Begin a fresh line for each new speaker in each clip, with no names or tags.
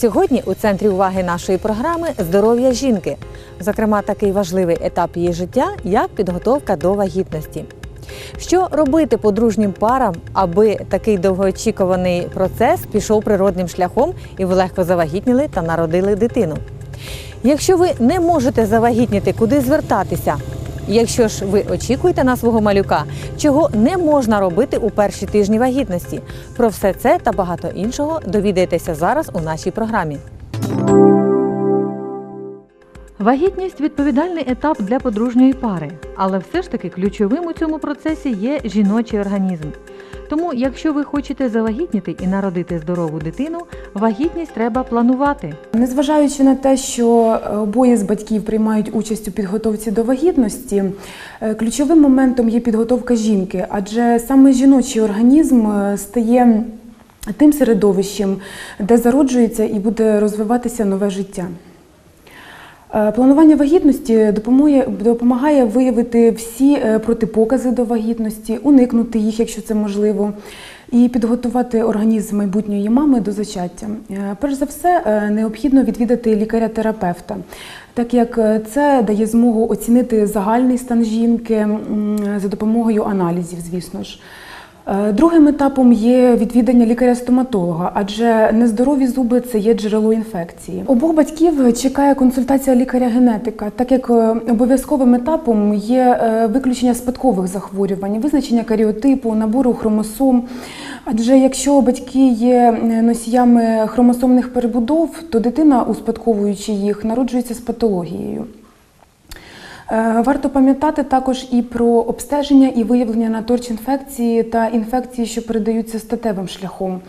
Сьогодні у центрі уваги нашої програми здоров'я жінки, зокрема, такий важливий етап її життя, як підготовка до вагітності. Що робити подружнім парам, аби такий довгоочікуваний процес пішов природним шляхом і ви легко завагітніли та народили дитину? Якщо ви не можете завагітніти, куди звертатися? Якщо ж ви очікуєте на свого малюка, чого не можна робити у перші тижні вагітності? Про все це та багато іншого довідаєтеся зараз у нашій програмі. Вагітність відповідальний етап для подружньої пари, але все ж таки ключовим у цьому процесі є жіночий організм. Тому, якщо ви хочете завагітніти і народити здорову дитину, вагітність треба планувати.
Незважаючи на те, що е, обоє з батьків приймають участь у підготовці до вагітності, е, ключовим моментом є підготовка жінки, адже саме жіночий організм е, стає тим середовищем, де зароджується і буде розвиватися нове життя. Е, Планування вагітності допомагає, виявити всі е, протипокази до вагітності, уникнути їх, якщо це можливо, і підготувати організм майбутньої мами до зачаття. Е, Перш за все, необхідно відвідати лікаря-терапевта, так як це дає змогу оцінити загальний стан жінки за допомогою аналізів, звісно ж. Е, Другим етапом є відвідання лікаря-стоматолога, адже нездорові зуби це є джерело інфекції. Обох батьків чекає консультація лікаря-генетика, так як е, обов'язковим етапом є е, виключення спадкових захворювань, визначення каріотипу, набору хромосом. Адже якщо батьки є носіями хромосомних перебудов, то дитина, успадковуючи їх, народжується з патологією. Е, Варто пам'ятати також і про обстеження і виявлення на торч-інфекції та інфекції, що передаються статевим шляхом.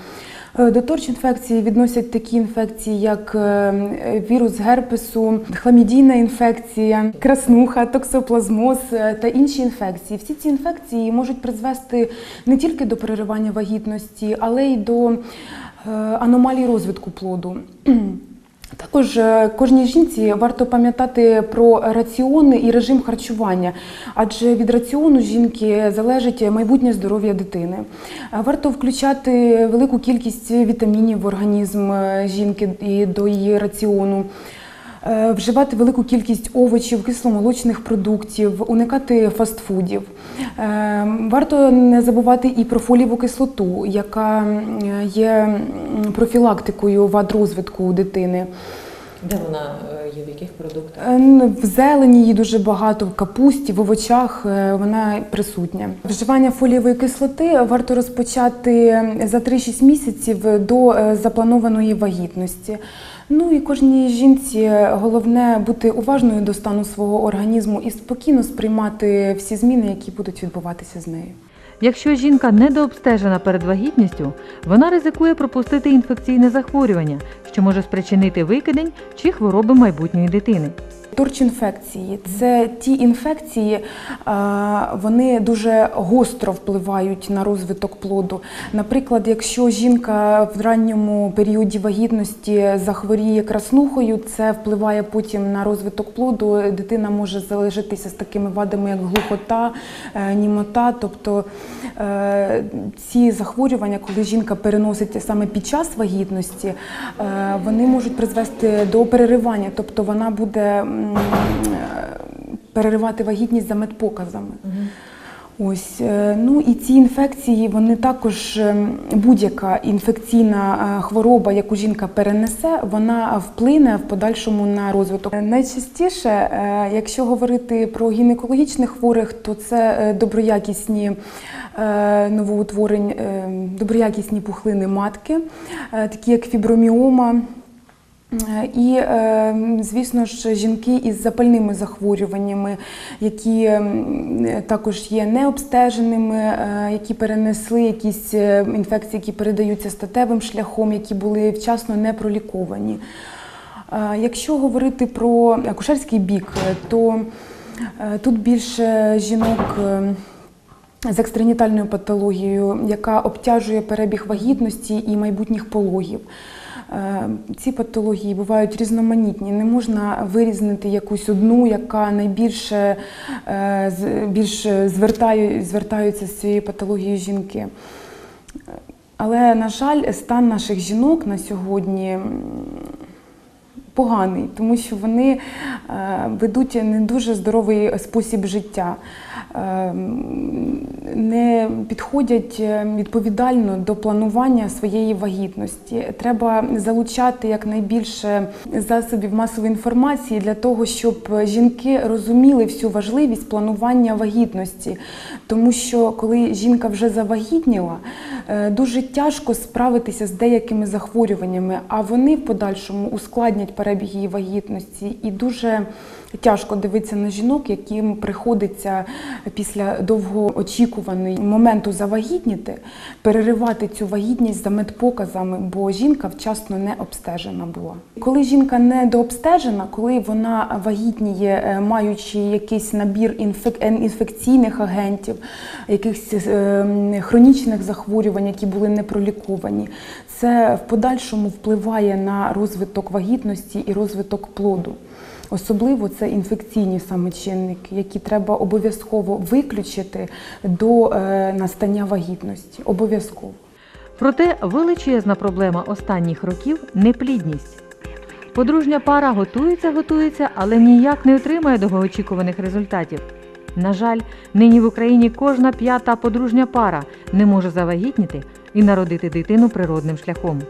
Е, До торч-інфекції відносять такі інфекції, як е, вірус герпесу, хламідійна інфекція, краснуха, токсоплазмоз та інші інфекції. Всі ці інфекції можуть призвести не тільки до переривання вагітності, але й до аномалій розвитку плоду. Також е, кожній жінці варто пам'ятати про раціони і режим харчування, адже від раціону жінки залежить майбутнє здоров'я дитини. Е, Варто включати велику кількість вітамінів в організм е, жінки і до її раціону. Е, Вживати велику кількість овочів, кисломолочних продуктів, уникати фастфудів. Е, Варто не забувати і про фолієву кислоту, яка є профілактикою вад розвитку у дитини.
Де вона є в яких продуктах?
Е, В зелені її дуже багато, в капусті, в овочах е, вона присутня. Вживання фолієвої кислоти варто розпочати за 3-6 місяців до е, запланованої вагітності. Ну і кожній жінці головне бути уважною до стану свого організму і спокійно сприймати всі зміни, які будуть відбуватися з нею.
Якщо жінка недообстежена перед вагітністю, вона ризикує пропустити інфекційне захворювання, що може спричинити викидень чи хвороби майбутньої дитини.
Торч-інфекції це ті інфекції, вони дуже гостро впливають на розвиток плоду. Наприклад, якщо жінка в ранньому періоді вагітності захворіє краснухою, це впливає потім на розвиток плоду. Дитина може залишитися з такими вадами, як глухота, е, німота. Тобто е, ці захворювання, коли жінка переносить саме під час вагітності, е, вони можуть призвести до переривання, тобто вона буде е, переривати вагітність за медпоказами. Ось е, ну і ці інфекції, вони також ем, будь-яка інфекційна е, хвороба, яку жінка перенесе, вона вплине в подальшому на розвиток. Е, Найчастіше, е, якщо говорити про гінекологічних хворих, то це е, доброякісні е, новоутворень, е, доброякісні пухлини матки, е, такі як фіброміома. Е, І, е, звісно ж, жінки із запальними захворюваннями, які також є необстеженими, е, які перенесли якісь е, інфекції, які передаються статевим шляхом, які були вчасно не проліковані. Е, Якщо говорити про акушерський бік, е, то е, тут більше жінок. З екстренітальною патологією, яка обтяжує перебіг вагітності і майбутніх пологів. Е, Ці патології бувають різноманітні. Не можна вирізнити якусь одну, яка найбільше е, більш звертаю, звертаються з цією патологією жінки. Але, на жаль, стан наших жінок на сьогодні поганий, тому що вони е, ведуть не дуже здоровий спосіб життя, е, не підходять е, відповідально до планування своєї вагітності. Треба залучати якнайбільше засобів масової інформації для того, щоб жінки розуміли всю важливість планування вагітності. Тому що коли жінка вже завагітніла, дуже тяжко справитися з деякими захворюваннями, а вони в подальшому ускладнять перебіг її вагітності і дуже тяжко дивитися на жінок, яким приходиться після довгоочікуваного моменту завагітніти, переривати цю вагітність за медпоказами, бо жінка вчасно не обстежена була. Коли жінка не дообстежена, коли вона вагітніє, е, маючи якийсь набір інфек- інфекційних агентів, якихось е, хронічних захворювань, які були не проліковані, це в подальшому впливає на розвиток вагітності і розвиток плоду. Особливо це інфекційні саме чинники, які треба обов'язково виключити до е, настання вагітності. Обов'язково.
Проте величезна проблема останніх років неплідність. Подружня пара готується, готується, але ніяк не отримає довгоочікуваних результатів. На жаль, нині в Україні кожна п'ята подружня пара не може завагітніти і народити дитину природним шляхом.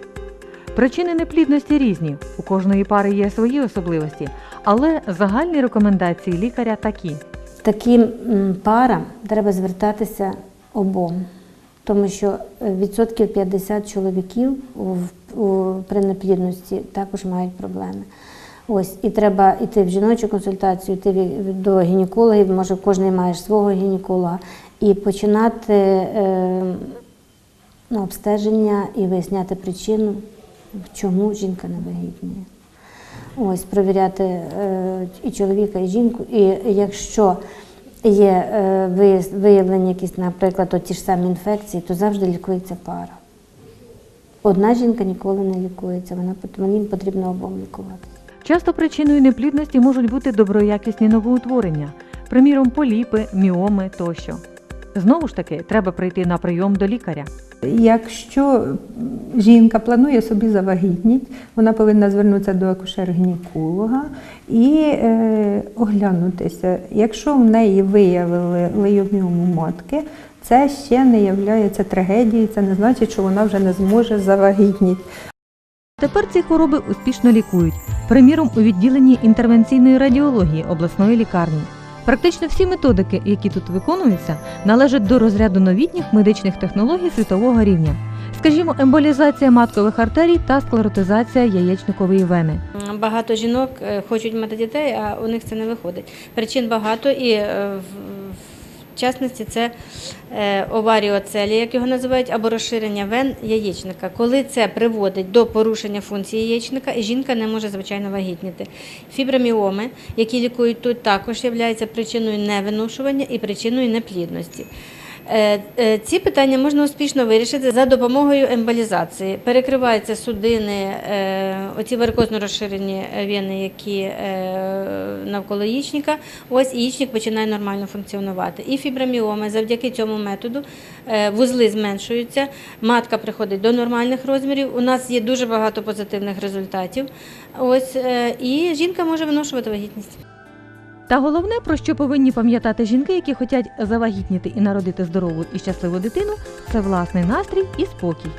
Причини неплідності різні, у кожної пари є свої особливості, але загальні рекомендації лікаря такі.
Таким парам треба звертатися обом, тому що відсотків 50 чоловіків при неплідності також мають проблеми. Ось, і треба йти в жіночу консультацію, йти до гінекологів, може кожен має свого гінеколога, і починати е, ну, обстеження і виясняти причину, чому жінка не вагітніє. Ось провіряти е, і чоловіка, і жінку. І якщо є е, виявлені якісь, наприклад, ті ж самі інфекції, то завжди лікується пара. Одна жінка ніколи не лікується, вона їм потрібно обом лікуватися.
Часто причиною неплідності можуть бути доброякісні новоутворення, приміром, поліпи, міоми тощо. Знову ж таки, треба прийти на прийом до лікаря.
Якщо жінка планує собі завагітність, вона повинна звернутися до акушер-гінеколога і е, оглянутися. Якщо в неї виявили лейоміому матки, це ще не є трагедією, це не значить, що вона вже не зможе завагітніти.
Тепер ці хвороби успішно лікують, приміром у відділенні інтервенційної радіології обласної лікарні. Практично всі методики, які тут виконуються, належать до розряду новітніх медичних технологій світового рівня. Скажімо, емболізація маткових артерій та склеротизація яєчникової вени.
Багато жінок е, хочуть мати дітей, а у них це не виходить. Причин багато, і е, в частності це е, оваріоцелі, як його називають, або розширення вен яєчника. Коли це приводить до порушення функції яєчника, і жінка не може звичайно вагітніти. Фіброміоми, які лікують тут, також є причиною невиношування і причиною неплідності. Е, е, Ці питання можна успішно вирішити за допомогою емболізації. Перекриваються судини, е, оці варикозно розширені вени, які навколо яєчника. Ось яєчник починає нормально функціонувати. І фіброміоми завдяки цьому методу вузли зменшуються, матка приходить до нормальних розмірів. У нас є дуже багато позитивних результатів. Ось і жінка може виношувати вагітність.
Та головне, про що повинні пам'ятати жінки, які хочуть завагітніти і народити здорову і щасливу дитину, це власний настрій і спокій.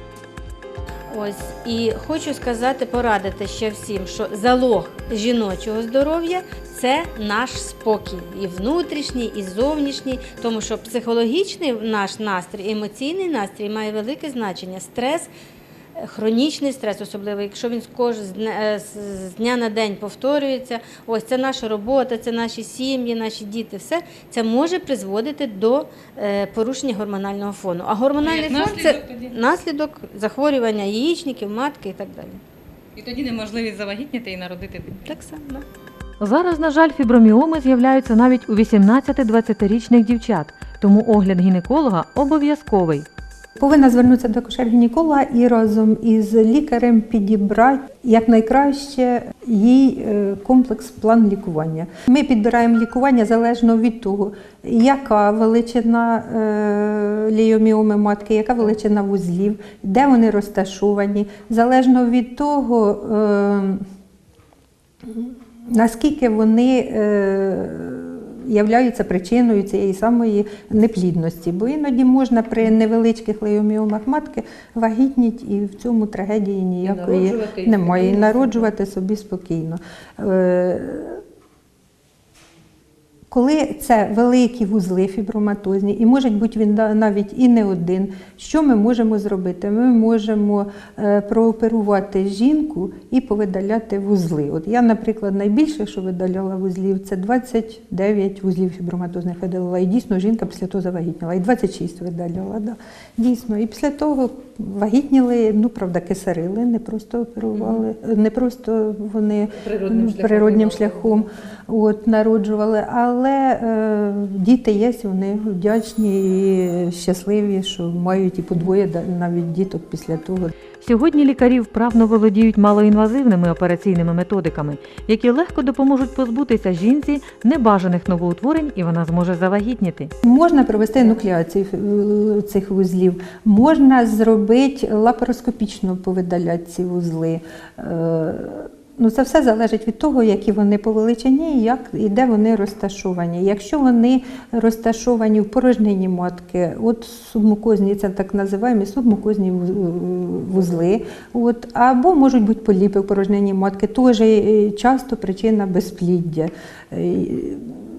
Ось і хочу сказати, порадити ще всім, що залог жіночого здоров'я це наш спокій, і внутрішній, і зовнішній, тому що психологічний наш настрій, емоційний настрій має велике значення. Стрес. Хронічний стрес, особливо, якщо він з кож- з дня- е, з- дня на день повторюється, ось це наша робота, це наші сім'ї, наші діти, все це може призводити до е, порушення гормонального фону. А гормональний фон це
наслідок тоді?
наслідок захворювання яєчників, матки і так далі.
І тоді неможливість завагітніти і народити дитину.
Так само. Да.
Зараз, на жаль, фіброміоми з'являються навіть у 18-20-річних дівчат, тому огляд гінеколога обов'язковий.
Повинна звернутися до акушер-гінеколога і разом із лікарем підібрати якнайкраще їй е, комплекс план лікування. Ми підбираємо лікування залежно від того, яка величина е, ліоміоми матки, яка величина вузлів, де вони розташовані. Залежно від того. е, наскільки вони являються причиною цієї самої неплідності. Бо іноді можна при невеличких лейоміомах матки вагітніти і в цьому трагедії ніякої
і
немає. І народжувати собі спокійно. Коли це великі вузли фіброматозні, і може бути він навіть і не один, що ми можемо зробити? Ми можемо е, прооперувати жінку і повидаляти вузли. От я, наприклад, найбільше, що видаляла вузлів, це 29 вузлів фіброматозних видалила. І дійсно жінка після того завагітніла. І 26 видаляла. Да. Дійсно. І після того вагітніли, ну правда, кисарили, не просто оперували, не просто вони
Природним шляхом
шляхом от, народжували, але е, діти є, вони вдячні і щасливі, що мають і подвоє навіть діток після того.
Сьогодні лікарі вправно володіють малоінвазивними операційними методиками, які легко допоможуть позбутися жінці небажаних новоутворень, і вона зможе завагітніти.
Можна провести нуклеацію е, цих вузлів, можна зробити лапароскопічно повидаляти ці вузли. Ну, це все залежить від того, які вони по величині і як і де вони розташовані. Якщо вони розташовані в порожнині матки, от субмукозні, це так називаємо субмукозні вузли, от, або можуть бути поліпи в порожнині матки, теж е, часто причина безпліддя. Е,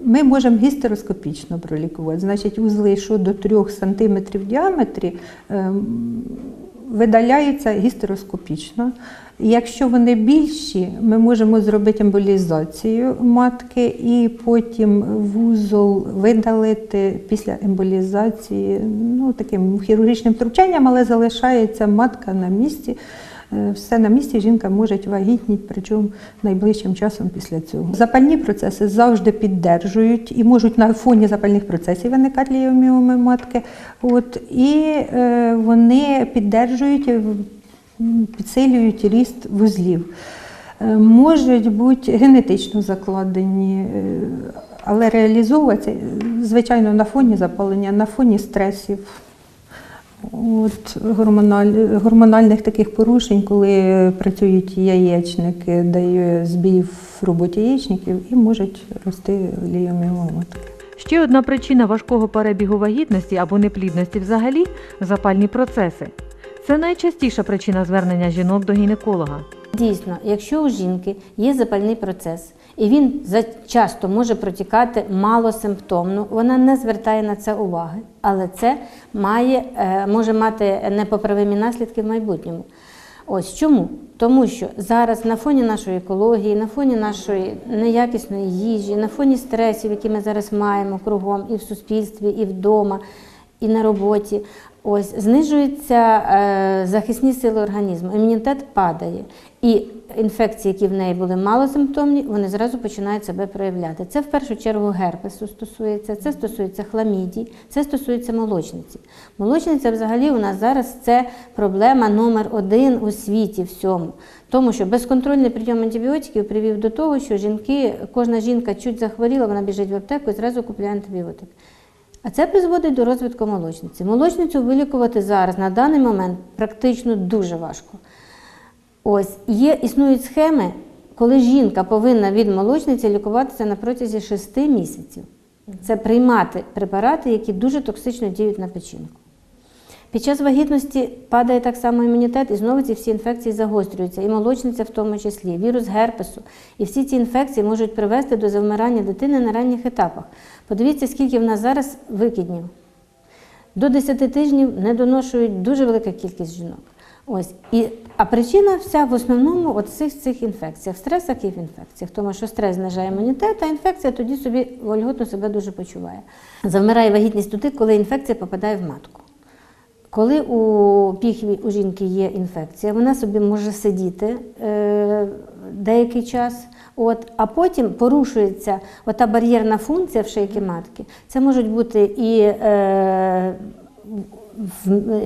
Ми можемо гістероскопічно пролікувати. Значить, узли, що до 3 см в діаметрі, ем, видаляються гістероскопічно. Якщо вони більші, ми можемо зробити емболізацію матки і потім вузол видалити після емболізації ну, таким хірургічним втручанням, але залишається матка на місці. Е, Все на місці жінка може вагітніти, причому найближчим часом після цього. Запальні процеси завжди піддержують і можуть на фоні запальних процесів виникати ліоміоми матки. От, і е, вони піддержують, е, підсилюють ріст вузлів. Можуть бути генетично закладені, але реалізовуватися, звичайно, на фоні запалення, на фоні стресів. От гормональ, гормональних таких порушень, коли працюють яєчники, дає збій в роботі яєчників і можуть рости ліоміома матки.
Ще одна причина важкого перебігу вагітності або неплідності взагалі запальні процеси. Це найчастіша причина звернення жінок до гінеколога.
Дійсно, якщо у жінки є запальний процес, і він часто може протікати малосимптомно, вона не звертає на це уваги, але це має, е, може мати непоправимі наслідки в майбутньому. Ось чому? Тому що зараз на фоні нашої екології, на фоні нашої неякісної їжі, на фоні стресів, які ми зараз маємо кругом і в суспільстві, і вдома, і на роботі, ось знижуються е, захисні сили організму, імунітет падає. І інфекції, які в неї були малосимптомні, вони зразу починають себе проявляти. Це в першу чергу герпесу стосується, це стосується хламідій, це стосується молочниці. Молочниця взагалі у нас зараз це проблема номер один у світі всьому. Тому що безконтрольний прийом антибіотиків привів до того, що жінки, кожна жінка чуть захворіла, вона біжить в аптеку і зразу купує антибіотик. А це призводить до розвитку молочниці. Молочницю вилікувати зараз на даний момент практично дуже важко. Ось є, існують схеми, коли жінка повинна від молочниці лікуватися на протязі 6 місяців. Це приймати препарати, які дуже токсично діють на печінку. Під час вагітності падає так само імунітет, і знову ці всі інфекції загострюються, і молочниця в тому числі, вірус герпесу. І всі ці інфекції можуть привести до завмирання дитини на ранніх етапах. Подивіться, скільки в нас зараз викиднів. До 10 тижнів не доношують дуже велика кількість жінок. Ось. І, а причина вся в основному от цих цих інфекціях, в стресах і в інфекціях. Тому що стрес знижає імунітет, а інфекція тоді собі вольготно себе дуже почуває. Завмирає вагітність туди, коли інфекція попадає в матку. Коли у піхві у жінки є інфекція, вона собі може сидіти е, деякий час, от, а потім порушується ота бар'єрна функція в шийки матки. Це можуть бути і е,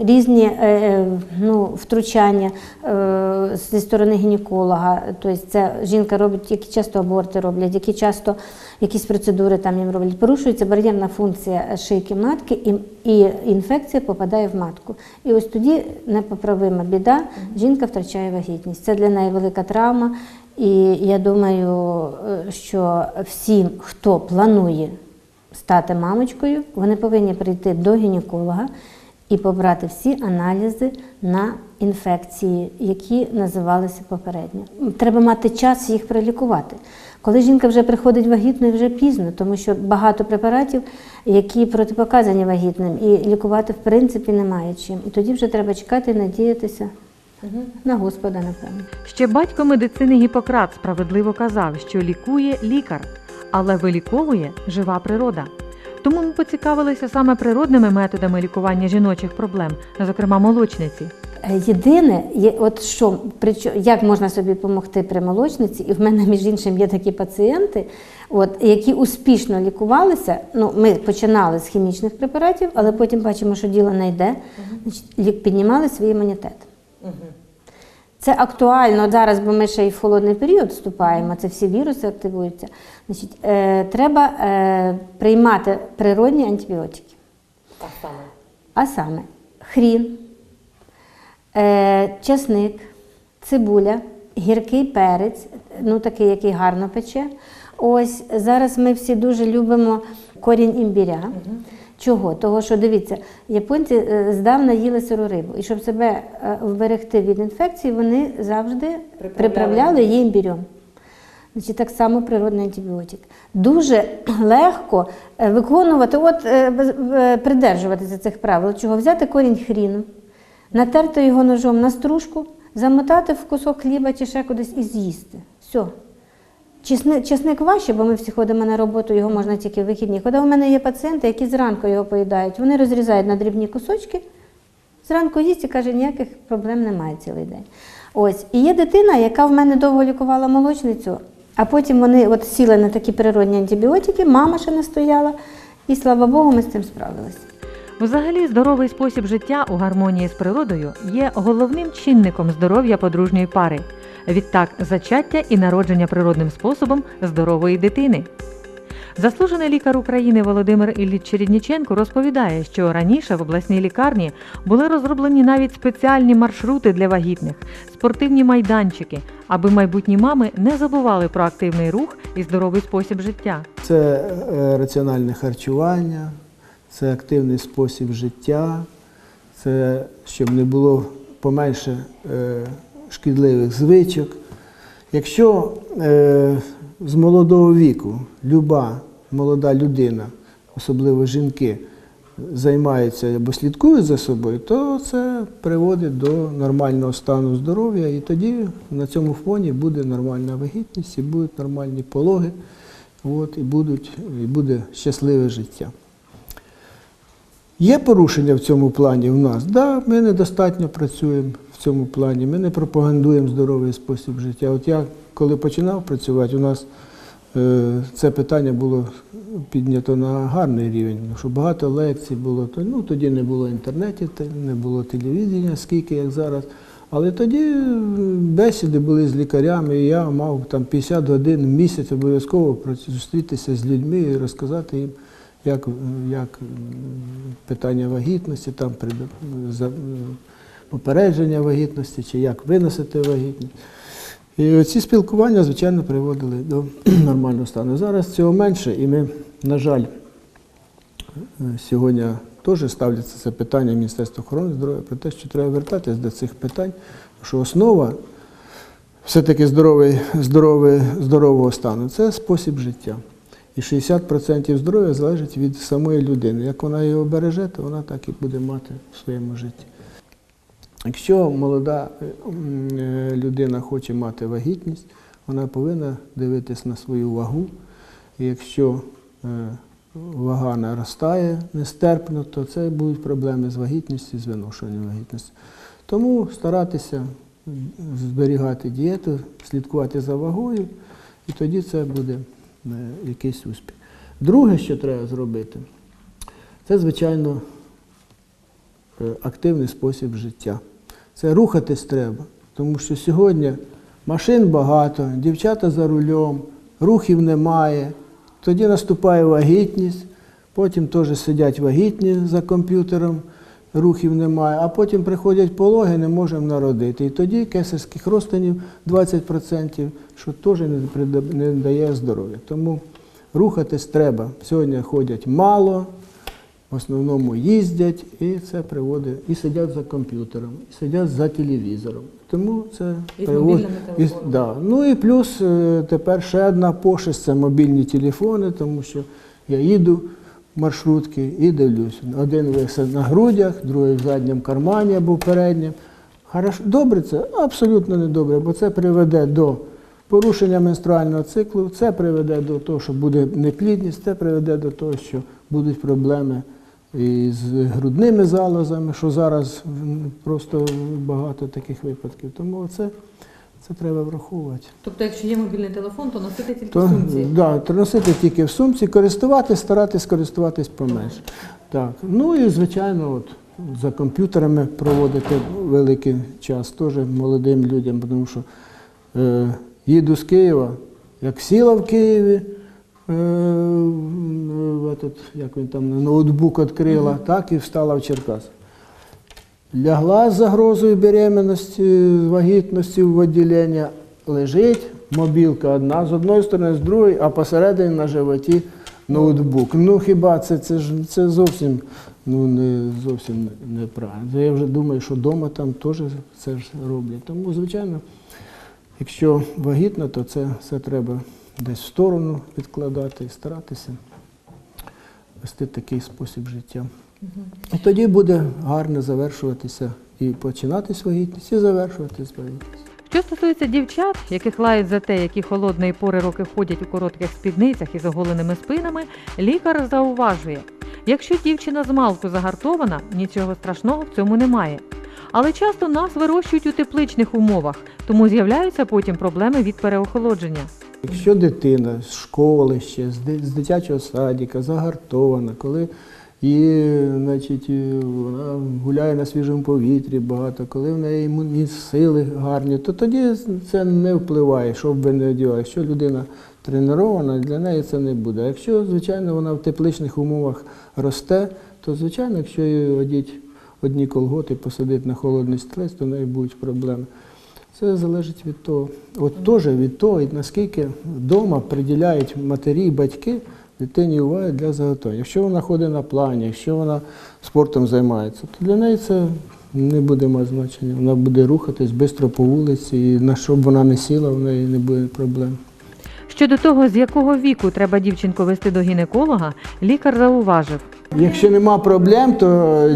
різні е, е, ну, втручання е, зі сторони гінеколога. Тобто це жінка робить, які часто аборти роблять, які часто якісь процедури там їм роблять. Порушується бар'єрна функція шийки матки, і, і інфекція попадає в матку. І ось тоді непоправима біда, жінка втрачає вагітність. Це для неї велика травма. І я думаю, що всім, хто планує стати мамочкою, вони повинні прийти до гінеколога і побрати всі аналізи на інфекції, які називалися попередньо. Треба мати час їх пролікувати. Коли жінка вже приходить вагітною, вже пізно, тому що багато препаратів, які протипоказані вагітним, і лікувати в принципі немає чим. І тоді вже треба чекати і надіятися на Господа, напевно.
Ще батько медицини Гіппократ справедливо казав, що лікує лікар, але виліковує жива природа. Тому ми поцікавилися саме природними методами лікування жіночих проблем, зокрема молочниці.
Е, Єдине, є, от що, як можна собі допомогти при молочниці, і в мене, між іншим, є такі пацієнти, от, які успішно лікувалися. Ну, ми починали з хімічних препаратів, але потім бачимо, що діло не йде. Значить, лік- піднімали свій імунітет. Це актуально зараз, бо ми ще й в холодний період вступаємо, це всі віруси активуються. Значить, е, треба е, приймати природні антибіотики. А саме хрін, е, часник, цибуля, гіркий перець, ну такий, який гарно пече. Ось зараз ми всі дуже любимо корінь імбіря. Чого? Того, що дивіться, японці е, здавна їли сиру рибу, і щоб себе е, вберегти від інфекції, вони завжди приправляли її імбірем. Значить, так само природний антибіотик. Дуже легко е, виконувати, от придержуватися цих правил. Чого взяти корінь хріну, натерти його ножом на стружку, замотати в кусок хліба чи ще кудись і з'їсти. Все. Чесник, чесник важче, бо ми всі ходимо на роботу, його можна тільки в вихідні. Коли у мене є пацієнти, які зранку його поїдають, вони розрізають на дрібні кусочки, зранку їсть і каже, ніяких проблем немає цілий день. Ось. І є дитина, яка в мене довго лікувала молочницю, а потім вони от сіли на такі природні антибіотики, мама ще не стояла, і слава Богу, ми з цим справилися.
Взагалі, здоровий спосіб життя у гармонії з природою є головним чинником здоров'я подружньої пари. Відтак, зачаття і народження природним способом здорової дитини. Заслужений лікар України Володимир Ілліч Чередніченко розповідає, що раніше в обласній лікарні були розроблені навіть спеціальні маршрути для вагітних, спортивні майданчики, аби майбутні мами не забували про активний рух і здоровий спосіб життя.
Це е, раціональне харчування, це активний спосіб життя, це щоб не було поменше е, шкідливих звичок. Якщо е, з молодого віку люба молода людина, особливо жінки, займаються або слідкують за собою, то це приводить до нормального стану здоров'я, і тоді на цьому фоні буде нормальна вагітність і будуть нормальні пологи. От, і, будуть, і буде щасливе життя. Є порушення в цьому плані у нас? Так, да, ми недостатньо працюємо в цьому плані, ми не пропагандуємо здоровий спосіб життя. От я коли починав працювати, у нас е, це питання було піднято на гарний рівень, що багато лекцій було. Ну, тоді не було інтернетів, не було телевізення, скільки як зараз. Але тоді е, бесіди були з лікарями, і я мав там 50 годин в місяць обов'язково зустрітися з людьми і розказати їм, як, як питання вагітності, там попередження вагітності, чи як виносити вагітність. І ці спілкування, звичайно, приводили до нормального стану. Зараз цього менше, і ми, на жаль, сьогодні теж ставляться це питання Міністерства охорони здоров'я про те, що треба вертатись до цих питань, що основа все-таки здорового стану це спосіб життя. І 60% здоров'я залежить від самої людини. Як вона його береже, то вона так і буде мати в своєму житті. Якщо молода е, людина хоче мати вагітність, вона повинна дивитись на свою вагу. І якщо е, вага наростає нестерпно, то це будуть проблеми з вагітністю, з виношенням вагітності. Тому старатися зберігати дієту, слідкувати за вагою, і тоді це буде якийсь успіх. Друге, що треба зробити, це, звичайно, е, активний спосіб життя. Це рухатись треба, тому що сьогодні машин багато, дівчата за рулем, рухів немає. Тоді наступає вагітність, потім теж сидять вагітні за комп'ютером, рухів немає, а потім приходять пологи, не можемо народити. І тоді кесарських розтинів 20%, що теж не, дає здоров'я. Тому рухатись треба. Сьогодні ходять мало, в основному їздять, і це приводить, і сидять за комп'ютером, і сидять за телевізором. Тому це
І
приводить- і- да. Ну і плюс е, тепер ще одна пошесть це мобільні телефони, тому що я їду маршрутки і дивлюся. Один висить на грудях, другий в задньому кармані або. Хорошо. Добре це? Абсолютно не добре, бо це приведе до порушення менструального циклу, це приведе до того, що буде неплідність, це приведе до того, що будуть проблеми із грудними залозами, що зараз просто багато таких випадків. Тому це, це треба враховувати.
Тобто, якщо є мобільний телефон, то носити тільки
То, да, то носити тільки в сумці, користуватись, старатись користуватись поменше. Так. Ну і звичайно, от, за комп'ютерами проводити великий час теж молодим людям, тому що е, їду з Києва, як сіла в Києві, е, в этот, як він там ноутбук відкрила, так і встала в Черкас. Лягла з загрозою беременності, вагітності в відділення, лежить мобілка одна з одної сторони, з другої, а посередині на животі ноутбук. Ну хіба це, це ж це зовсім ну, не зовсім неправильно. Я вже думаю, що вдома там теж це ж роблять. Тому, звичайно, якщо вагітна, то це все треба десь в сторону відкладати і старатися вести такий спосіб життя. І тоді буде гарно завершуватися і починатись вагітність, і завершуватись вагітність.
Що стосується дівчат, яких лають за те, які холодної пори роки ходять у коротких спідницях і з оголеними спинами, лікар зауважує: якщо дівчина з малку загартована, нічого страшного в цьому немає. Але часто нас вирощують у тепличних умовах, тому з'являються потім проблеми від переохолодження.
Якщо дитина з школи ще, з ди- з дитячого садика, загартована, коли її, значить, і вона гуляє на свіжому повітрі багато, коли в неї імунні сили гарні, то тоді це не впливає, що б ви не одягали. Якщо людина тренована, для неї це не буде. А якщо, звичайно, вона в тепличних умовах росте, то, звичайно, якщо її одіть одні колготи, посадити на холодний стілець, то в неї будуть проблеми. Це залежить від того. От теж від того, наскільки вдома приділяють матері і батьки дитині уваги для заготовлення. Якщо вона ходить на плані, якщо вона спортом займається, то для неї це не буде мати значення. Вона буде рухатись швидко по вулиці, і на що б вона не сіла, в неї не буде проблем.
Щодо того, з якого віку треба дівчинку вести до гінеколога, лікар зауважив.
Якщо нема проблем, то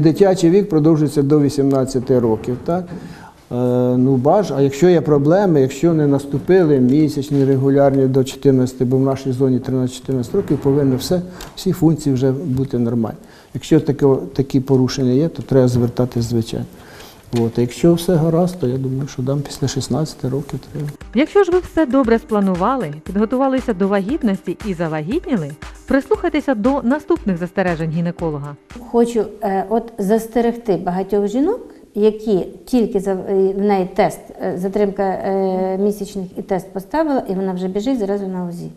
дитячий вік продовжується до 18 років. Так? Е, Ну, баж, а якщо є проблеми, якщо не наступили місячні, регулярні до 14, бо в нашій зоні 13-14 років повинно все, всі функції вже бути нормальні. Якщо таке, такі порушення є, то треба звертатись звичайно. От. А якщо все гаразд, то я думаю, що дам після 16 років треба.
Якщо ж ви все добре спланували, підготувалися до вагітності і завагітніли, прислухайтеся до наступних застережень гінеколога.
Хочу е, от застерегти багатьох жінок, які тільки за е, в неї тест, е, затримка е, місячних і тест поставила, і вона вже біжить зразу на УЗІ.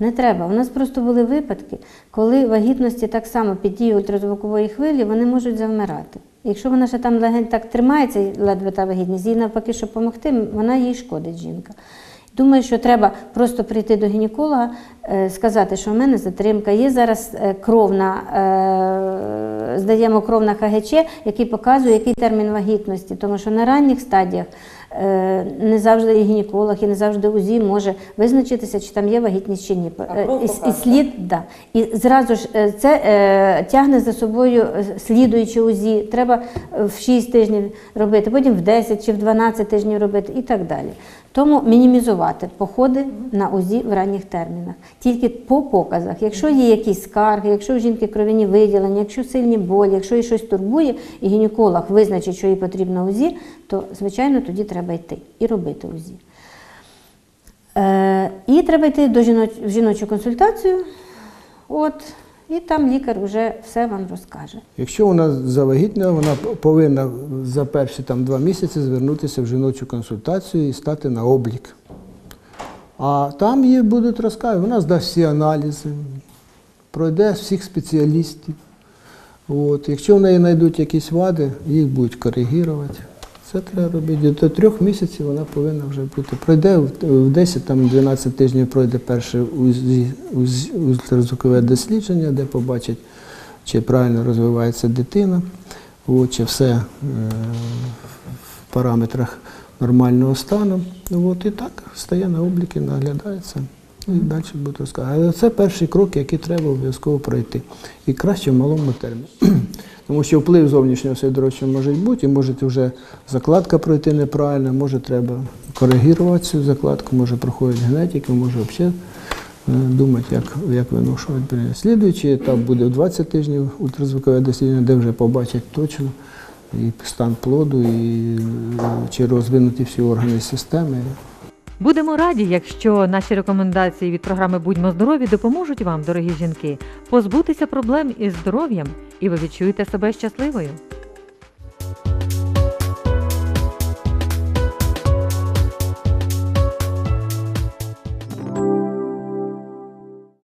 Не треба. У нас просто були випадки, коли вагітності так само під дією ультразвукової хвилі вони можуть завмирати. Якщо вона ще там легень так тримається, ледве та вагітність, їй навпаки, щоб допомогти, вона їй шкодить жінка. Думаю, що треба просто прийти до гінеколога, е, сказати, що в мене затримка. Є зараз е, кровна, е, здаємо кров на ХГЧ, який показує, який термін вагітності. Тому що на ранніх стадіях не завжди і гінеколог, і не завжди УЗІ може визначитися, чи там є вагітність чи ні. І, і слід, да. І зразу ж це е, тягне за собою слідуючи УЗІ. Треба в 6 тижнів робити, потім в 10 чи в 12 тижнів робити і так далі. Тому мінімізувати походи на УЗІ в ранніх термінах. Тільки по показах. Якщо є якісь скарги, якщо у жінки кров'яні виділення, якщо сильні болі, якщо її щось турбує, і гінеколог визначить, що їй потрібно УЗІ, то звичайно тоді треба йти і робити УЗІ. Е, і треба йти до жіноч, в жіночу консультацію. От, і там лікар вже все вам розкаже.
Якщо вона завагітна, вона повинна за перші там, два місяці звернутися в жіночу консультацію і стати на облік. А там їй будуть розказувати, вона здасть всі аналізи, пройде всіх спеціалістів. От, якщо в неї знайдуть якісь вади, їх будуть коригувати. Це треба робити. До трьох місяців вона повинна вже бути. Пройде в- в 10 там 12 тижнів пройде перше ультразвукове дослідження, де побачать, чи правильно розвивається дитина, чи все е, в параметрах нормального стану. Ну, і так стає на обліки, наглядається. І далі буду розказувати. Але це перший крок, який треба обов'язково пройти. І краще в малому терміні. Тому що вплив зовнішнього середовища може бути, і може вже закладка пройти неправильно, може треба коригувати цю закладку, може проходить генетика, може взагалі е, думати, як, як виношувати. Слідуючий етап буде в 20 тижнів ультразвукове дослідження, де вже побачать точно і стан плоду, і е, чи розвинуті всі органи системи.
Будемо раді, якщо наші рекомендації від програми Будьмо здорові допоможуть вам, дорогі жінки, позбутися проблем із здоров'ям, і ви відчуєте себе щасливою.